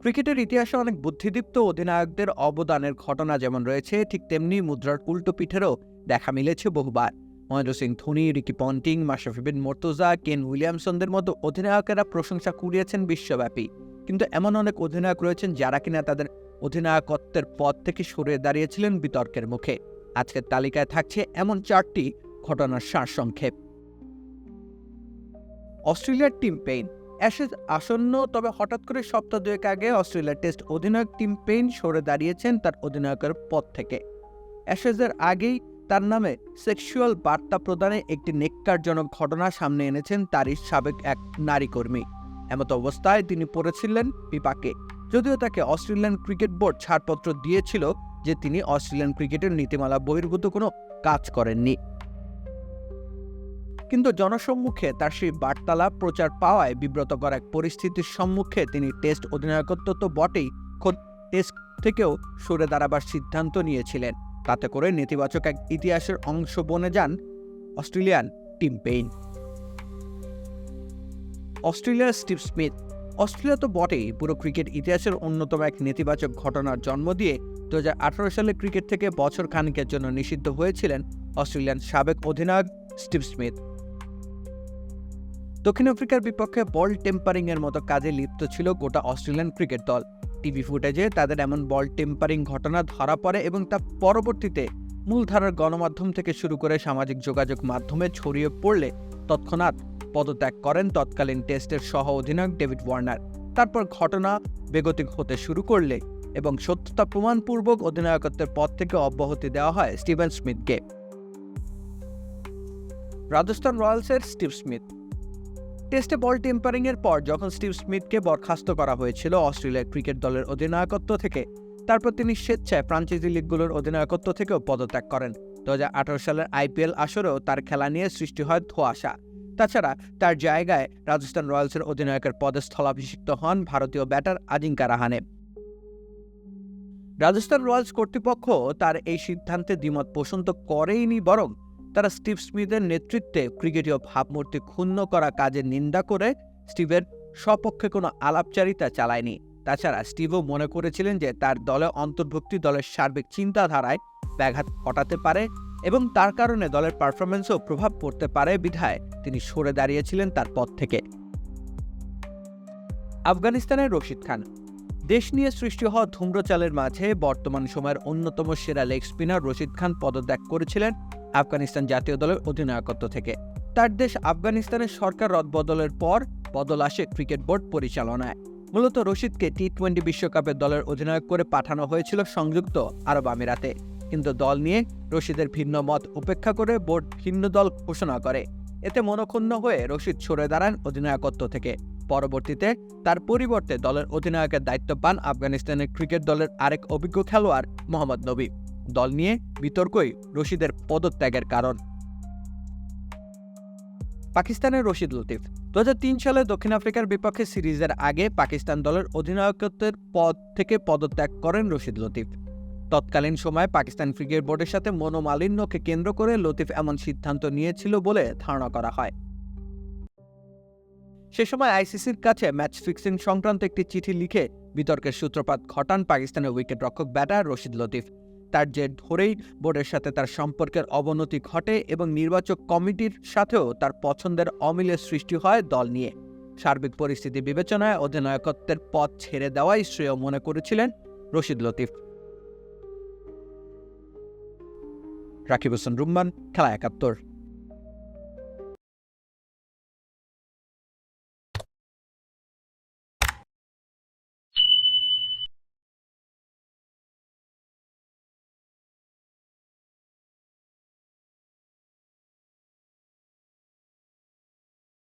ক্রিকেটের ইতিহাসে অনেক বুদ্ধিদীপ্ত অধিনায়কদের অবদানের ঘটনা যেমন রয়েছে, ঠিক তেমনি মুদ্রার উল্টো পিঠেরও দেখা মিলেছে বহুবার। Mahendra Singh Dhoni, Ricky Ponting Mashrafe Bin Mortaza, Kane উইলিয়ামসনদের মতো অধিনায়কেরা প্রশংসা কুড়িয়েছেন বিশ্বব্যাপী। কিন্তু এমন অনেক অধিনায়ক রয়েছেন যারা কিনা তাদের অধিনায়কত্বের পদ থেকে সরে দাঁড়িয়েছিলেন বিতর্কের মুখে। আজকের তালিকায় থাকছে এমন চারটি ঘটনার সারসংক্ষেপ। অস্ট্রেলিয়ার টিম পেইন অ্যাশেজ আসন্ন, তবে হঠাৎ করে সপ্তাহ দুয়েক আগে অস্ট্রেলিয়ার টেস্ট অধিনায়ক টিম পেইন সরে দাঁড়িয়েছেন তার অধিনায়কের পদ থেকে। অ্যাশেজের আগেই তার নামে সেক্সুয়াল বার্তা প্রদানে একটি নেককারজনক ঘটনা সামনে এনেছেন তারই সাবেক এক নারী কর্মী এমত অবস্থায় তিনি পড়েছিলেন বিপাকে যদিও তাকে অস্ট্রেলিয়ান ক্রিকেট বোর্ড ছাড়পত্র দিয়েছিল যে তিনি অস্ট্রেলিয়ান ক্রিকেটের নীতিমালা বহির্ভূত কোনো কাজ করেননি। কিন্তু জনসম্মুখে তার সেই বার্তালাপ প্রচার পাওয়ায় বিব্রতকর এক পরিস্থিতির সম্মুখে তিনি টেস্ট অধিনায়কত্ব তো বটেই, খোদ টেস্ট থেকেও সরে দাঁড়াবার সিদ্ধান্ত নিয়েছিলেন। তাতে করে নেতিবাচক এক ইতিহাসের অংশ বনে যান অস্ট্রেলিয়ান টিম পেইন। অস্ট্রেলিয়ার স্টিভ স্মিথ, অস্ট্রেলিয়া তো বটেই পুরো ক্রিকেট ইতিহাসের অন্যতম এক নেতিবাচক ঘটনার জন্ম দিয়ে দু হাজার আঠারো সালে ক্রিকেট থেকে বছর খানিকের জন্য নিষিদ্ধ হয়েছিলেন অস্ট্রেলিয়ান সাবেক অধিনায়ক স্টিভ স্মিথ। দক্ষিণ আফ্রিকার বিপক্ষে বল টেম্পারিং এর মতো কাজে লিপ্ত ছিল গোটা অস্ট্রেলিয়ান ক্রিকেট দল। টিভি ফুটেজে তাদের এমন বল টেম্পারিং ঘটনা ধরা পড়ে এবং তা পরবর্তীতে মূলধারার গণমাধ্যম থেকে শুরু করে সামাজিক যোগাযোগ মাধ্যমে ছড়িয়ে পড়লে তৎক্ষণাৎ পদত্যাগ করেন তৎকালীন টেস্টের সহ অধিনায়ক ডেভিড ওয়ার্নার। তারপর ঘটনা বেগতিক হতে শুরু করলে এবং সত্যতা প্রমাণপূর্বক অধিনায়কত্বের পদ থেকে অব্যাহতি দেওয়া হয় স্টিভেন স্মিথকে। রাজস্থান রয়্যালসের স্টিভ স্মিথ। টেস্টে বল টেম্পারিং এর পর যখন স্টিভ স্মিথকে বরখাস্ত করা হয়েছিল অস্ট্রেলিয়ার ক্রিকেট দলের অধিনায়কত্ব থেকে, তারপর তিনি স্বেচ্ছায় ফ্রাঞ্চাইজি লিগগুলোর অধিনায়কত্ব থেকেও পদত্যাগ করেন। দু হাজার আঠারো সালের আইপিএল আসরেও তার খেলা নিয়ে সৃষ্টি হয় ধোয়াশা। তাছাড়া তার জায়গায় রাজস্থান রয়্যালসের অধিনায়কের পদে স্থলাভিষিক্ত হন ভারতীয় ব্যাটার আজিঙ্কা রাহানে। রাজস্থান রয়্যালস কর্তৃপক্ষ তার এই সিদ্ধান্তে দ্বিমত পোষণ তো করেইনি বরং তারা স্টিভ স্মিথের নেতৃত্বে ক্রিকেটীয় ভাবমূর্তি ক্ষুণ্ণ করা কাজের নিন্দা করে স্টিভের সপক্ষে কোনো আলাপচারিতা চালায়নি। তাছাড়া স্টিভও মনে করেছিলেন যে তার দলে অন্তর্ভুক্তি দলের সার্বিক চিন্তাধারায় ব্যাঘাত ঘটাতে পারে এবং তার কারণে দলের পারফরমেন্সেও প্রভাব পড়তে পারে বিধায় তিনি সরে দাঁড়িয়েছিলেন তার পদ থেকে। আফগানিস্তানের রশিদ খান। দেশ নিয়ে সৃষ্টি হওয়া ধূম্রচালের মাঝে বর্তমান সময়ের অন্যতম সেরা লেগ স্পিনার রশিদ খান পদত্যাগ করেছিলেন আফগানিস্তান জাতীয় দলের অধিনায়কত্ব থেকে। তার দেশ আফগানিস্তানের সরকার রদবদলের পর বদল আসে ক্রিকেট বোর্ড পরিচালনায়। মূলত রশিদকে টি টোয়েন্টি বিশ্বকাপের দলের অধিনায়ক করে পাঠানো হয়েছিল সংযুক্ত আরব আমিরাতে। কিন্তু দল নিয়ে রশিদের ভিন্ন মত উপেক্ষা করে বোর্ড ভিন্ন দল ঘোষণা করে। এতে মনক্ষুণ্ণ হয়ে রশিদ সরে দাঁড়ান অধিনায়কত্ব থেকে। পরবর্তীতে তার পরিবর্তে দলের অধিনায়কের দায়িত্ব পান আফগানিস্তানের ক্রিকেট দলের আরেক অভিজ্ঞ খেলোয়াড় মোহাম্মদ নবী। দল নিয়ে বিতর্কই রশিদের পদত্যাগের কারণ। পাকিস্তানের রশিদ লতিফ দু হাজার তিন সালে দক্ষিণ আফ্রিকার বিপক্ষে সিরিজের আগে পাকিস্তান দলের অধিনায়কত্বের পদ থেকে পদত্যাগ করেন রশিদ লতিফ। তৎকালীন সময়ে পাকিস্তান ক্রিকেট বোর্ডের সাথে মনোমালিন্যকে কেন্দ্র করে লতিফ এমন সিদ্ধান্ত নিয়েছিল বলে ধারণা করা হয়। সে সময় আইসিসির কাছে ম্যাচ ফিক্সিং সংক্রান্ত একটি চিঠি লিখে বিতর্কের সূত্রপাত ঘটান পাকিস্তানের উইকেট রক্ষক ব্যাটার রশিদ লতিফ। তার জের ধরেই বোর্ডের সাথে তার সম্পর্কের অবনতি ঘটে এবং নির্বাচক কমিটির সাথেও তার পছন্দের অমিলের সৃষ্টি হয় দল নিয়ে। সার্বিক পরিস্থিতি বিবেচনায় অধিনায়কত্বের পথ ছেড়ে দেওয়াই শ্রেয় মনে করেছিলেন রশিদ লতিফ। রাকিব হোসেন, রুম্মান, খেলা একাত্তর।